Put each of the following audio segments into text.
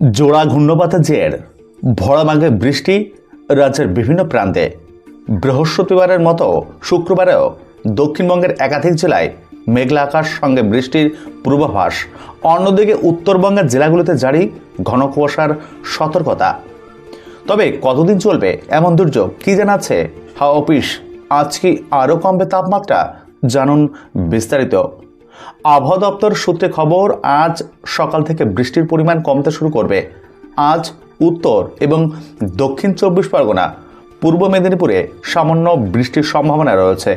জোড়া ঘূর্ণপাতের জের ভরামাগে বৃষ্টি রাজ্যের বিভিন্ন প্রান্তে। বৃহস্পতিবারের মতো শুক্রবারেও দক্ষিণবঙ্গের একাধিক জেলায় মেঘলা আকাশ সঙ্গে বৃষ্টির পূর্বাভাস। অন্যদিকে উত্তরবঙ্গের জেলাগুলিতে জারি ঘন কুয়াশার সতর্কতা। তবে কতদিন চলবে এমন দুর্যোগ কি জানাচ্ছে হাওয়া অফিস? আজ কি আরও কমবে তাপমাত্রা? জানুন বিস্তারিত। আবহাওয়া দপ্তর সূত্রে খবর, আজ সকাল থেকে বৃষ্টির পরিমাণ কমতে শুরু করবে। আজ উত্তর এবং দক্ষিণ চব্বিশ পরগনা, পূর্ব মেদিনীপুরে সামান্য বৃষ্টির সম্ভাবনা রয়েছে।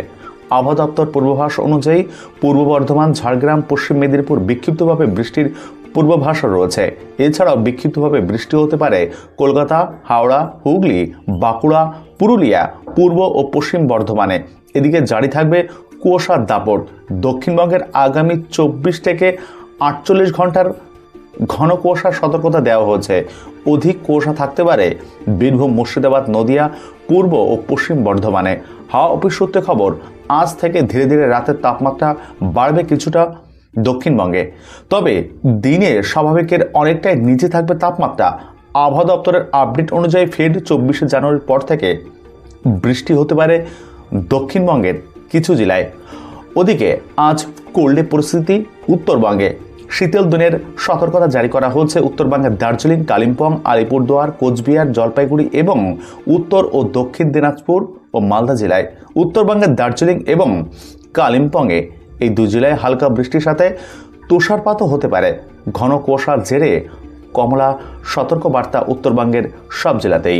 আবহাওয়া দপ্তর পূর্বাভাস অনুযায়ী পূর্ব বর্ধমান, ঝাড়গ্রাম, পশ্চিম মেদিনীপুর বিক্ষিপ্তভাবে বৃষ্টির পূর্বাভাস রয়েছে। এছাড়াও বিক্ষিপ্তভাবে বৃষ্টি হতে পারে কলকাতা, হাওড়া, হুগলি, বাঁকুড়া, পুরুলিয়া, পূর্ব ও পশ্চিম বর্ধমানে। এদিকে জারি থাকবে কুয়াশার দাপট। দক্ষিণবঙ্গের আগামী চব্বিশ থেকে আটচল্লিশ ঘণ্টার ঘন কুয়াশার সতর্কতা দেওয়া হয়েছে। অধিক কুয়াশা থাকতে পারে বীরভূম, মুর্শিদাবাদ, নদিয়া, পূর্ব ও পশ্চিম বর্ধমানে। হাওয়া অফিস সূত্রে খবর, আজ থেকে ধীরে ধীরে রাতের তাপমাত্রা বাড়বে কিছুটা দক্ষিণবঙ্গে। তবে দিনে স্বাভাবিকের অনেকটাই নিচে থাকবে তাপমাত্রা। আবহাওয়া দপ্তরের আপডেট অনুযায়ী ফের চব্বিশে জানুয়ারির পর থেকে বৃষ্টি হতে পারে দক্ষিণবঙ্গের। কিছু জেলায়। ওদিকে আজ কোল্ডে পরিস্থিতি, উত্তরবঙ্গে শীতল দিনের সতর্কতা জারি করা হয়েছে উত্তরবঙ্গের দার্জিলিং, কালিম্পং, আলিপুরদুয়ার, কোচবিহার, জলপাইগুড়ি এবং উত্তর ও দক্ষিণ দিনাজপুর ও মালদা জেলায়। উত্তরবঙ্গের দার্জিলিং এবং কালিম্পংয়ে এই দুই জেলায় হালকা বৃষ্টির সাথে তুষারপাতও হতে পারে। ঘন কুয়াশার জেরে কমলা সতর্কবার্তা উত্তরবঙ্গের সব জেলাতেই।